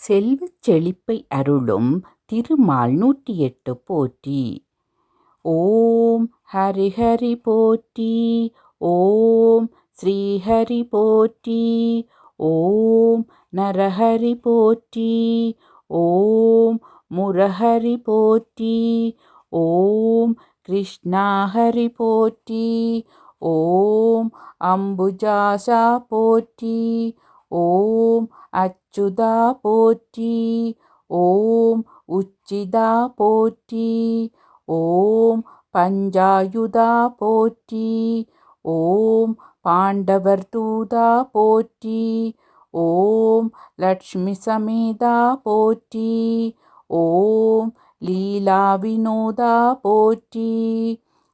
செல்வச் செழிப்பை அருளும் திருமால் நூற்றி எட்டு போற்றி. ஓம் ஹரிஹரி போற்றி ஓம் ஸ்ரீஹரி போற்றி ஓம் நரஹரி போற்றி ஓம் முரஹரி போற்றி ஓம் கிருஷ்ணாஹரி போற்றி ஓம் அம்புஜாசா போற்றி ஓம் அச்சுதா போற்றி ஓம் உச்சிதா போற்றி ஓம் பஞ்சாயுதா போற்றி ஓம் பாண்டவர் தூதா போற்றி ஓம் லக்ஷ்மி சமேதா போற்றி ஓம் லீலா வினோதா போற்றி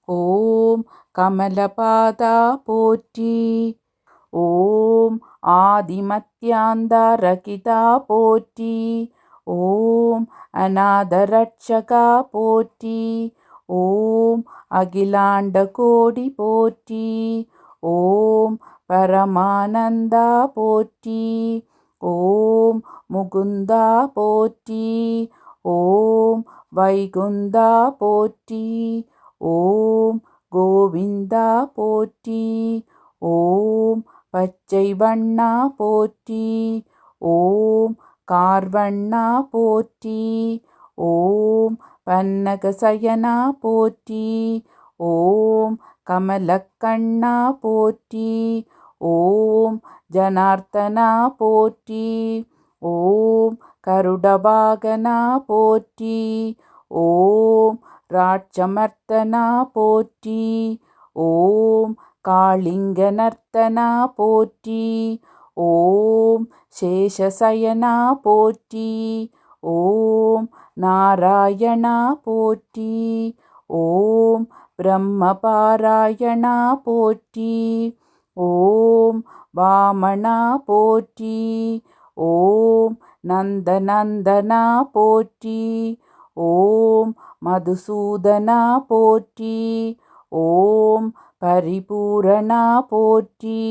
ஓம் கமலபாதா போற்றி ஓம் ஆதிமத்யாந்தாரகிதா போற்றி. ஓம் அநாதரட்சகா போற்றி. ஓம் அகிலாண்ட கோடி போற்றி. ஓம் பரமானந்தா போற்றி. ஓம் முகுந்தா போற்றி. ஓம் வைகுந்தா போற்றி. ஓம் கோவிந்தா போற்றி. ஓம் பச்சை வண்ணா போற்றி. ஓம் கார்வண்ணா போற்றி. ஓம் பன்னகசயனா போற்றி. ஓம் கமலக்கண்ணா போற்றி. ஓம் ஜனார்த்தனா போற்றி. ஓம் கருடபாகனா போற்றி. ஓம் ராட்சமர்த்தனா போற்றி. ஓம் காளிங்க நர்த்தனா போற்றி. ஓம் சேஷசயனா போற்றி. ஓம் நாராயணா போற்றி. ஓம் பிரம்மபாராயணா போற்றி. ஓம் வாமனா போற்றி. ஓம் நந்தநந்தனா போற்றி. ஓம் மதுசூதனா போற்றி. ஓம் பரிபூரணா போற்றி.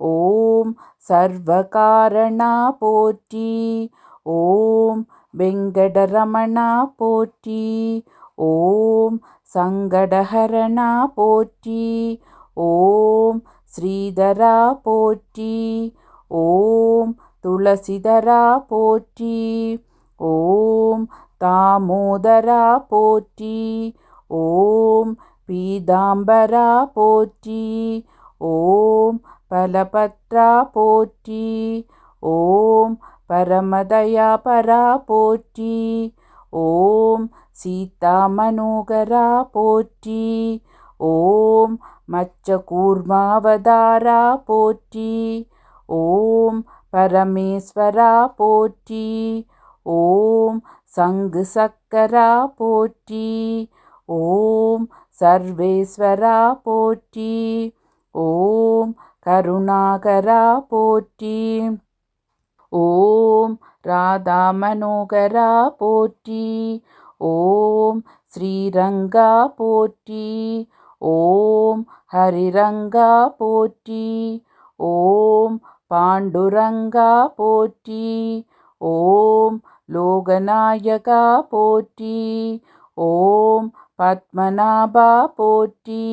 ஓம் சர்வகாரணா போற்றி. ஓம் வெங்கடரமணா போற்றி. ஓம் சங்கடஹரணா போற்றி. ஓம் ஸ்ரீதரா போற்றி. ஓம் துளசிதரா போற்றி. ஓம் தாமோதரா போற்றி. ஓம் பீதாம்பரா போற்றி ஓம் பலபத்ரா போற்றி ஓம் பரமதயா பரா போற்றி ஓம் சீதா மனோகரா போற்றி ஓம் மச்சகூர்மாவதாரா போற்றி ஓம் பரமேஸ்வரா போற்றி ஓம் சங்கு சக்கரா போற்றி ஓம் சர்வேஸ்வரா போற்றி. ஓம் கருணாகரா போற்றி. ஓம் ராதா மனோகரா போற்றி. ஓம் ஸ்ரீரங்கா போற்றி. ஓம் ஹரிரங்கா போற்றி. ஓம் பாண்டுரங்கா போற்றி. ஓம் லோகநாயகா போற்றி. ஓம் பத்மநாபா போற்றி.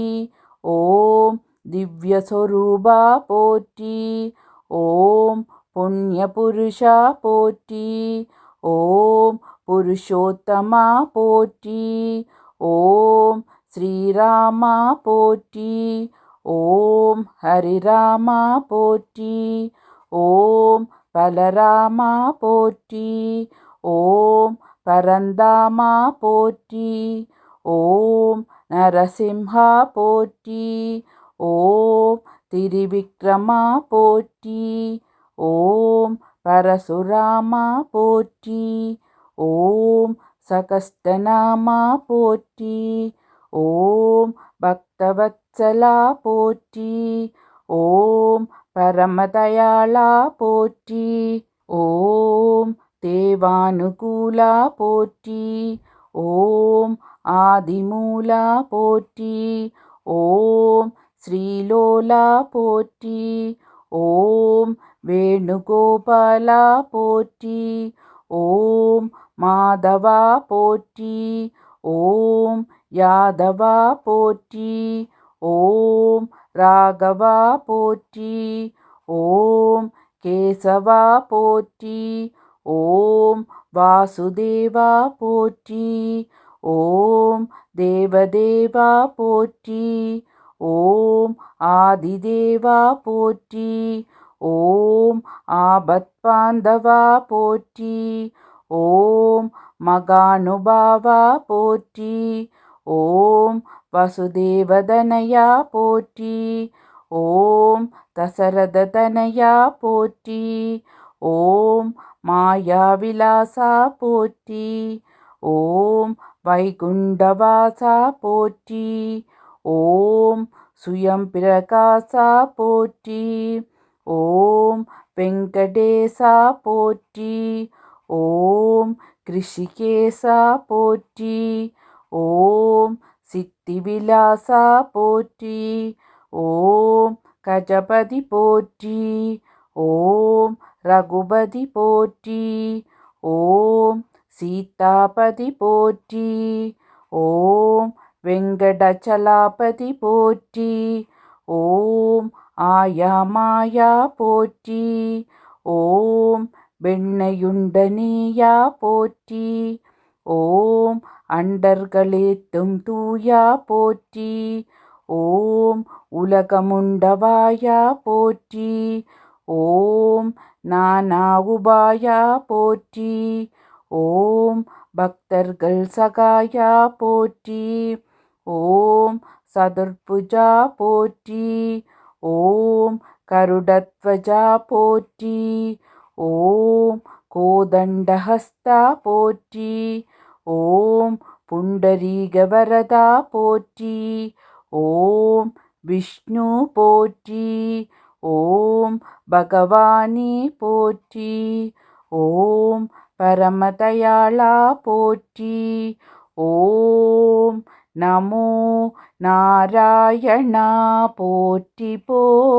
ஓம் திவ்யஸ்வரூபா போற்றி. ஓம் புண்ணிய புருஷா போற்றி. ஓம் புருஷோத்தமா போற்றி. ஓம் ஸ்ரீராமா போற்றி. ஓம் ஹரிராமா போற்றி. ஓம் பலராமா போற்றி. ஓம் பரந்தாமா போற்றி. ஓம் நரசிம்ஹா போற்றி ஓம் திரிவிக்ரமா போற்றி ஓம் பரசுராமா போற்றி ஓம் சகஸ்டநாமா போற்றி ஓம் பக்தவத்சலா போற்றி ஓம் பரமதயாளா போற்றி ஓம் தேவானுகூலா போற்றி ஓம் ஆதிமூலா போற்றி ஓம் ஸ்ரீலோலா போற்றி ஓம் வேணுகோபாலா போற்றி ஓம் மாதவா போற்றி ஓம் யாதவா போற்றி ஓம் ராகவா போற்றி ஓம் கேசவா போற்றி ஓம் வாசுதேவா போற்றி ஓம் தேவதேவா போற்றி ஓம் ஆதிதேவா போற்றி ஓம் ஆபத்பாந்தவா போற்றி ஓம் மகானுபாவா போற்றி ஓம் வசுதேவதனயா போற்றி ஓம் தசரததனயா போற்றி ஓம் மாயாவிலாசா போற்றி ஓம் வைகுண்டவாசா போற்றி. ஓம் சுயம் பிரகாசா போற்றி. ஓம் வெங்கடேசா போற்றி. ஓம் கிருஷிகேசா போற்றி. ஓம் சித்திவிலாசா போற்றி. ஓம் கஜபதி போற்றி. ஓம் ரகுபதி போற்றி. ஓம் சீதாபதி போற்றி. ஓம் வெங்கடச்சலாபதி போற்றி. ஓம் ஆயா மாயா போற்றி. ஓம் வெண்ணையுண்டனியா போற்றி. ஓம் அண்டர்களேத்தும் தூயா போற்றி. ஓம் உலகமுண்டவாயா போற்றி. ஓம் நானா உபாயா போற்றி. ஓம் பக்தர்கள் சகாயா போற்றி. ஓம் சதுர்புஜா போற்றி. ஓம் கருடத்வஜா போற்றி. ஓம் கோதண்டஹஸ்தா போற்றி. ஓம் புண்டரீகவரதா போற்றி. ஓம் விஷ்ணு போற்றி. ஓம் பகவானி போற்றி. ஓம் பரமதயாளா போற்றி. ஓம் நமோ நாராயணா போற்றி போற்றி.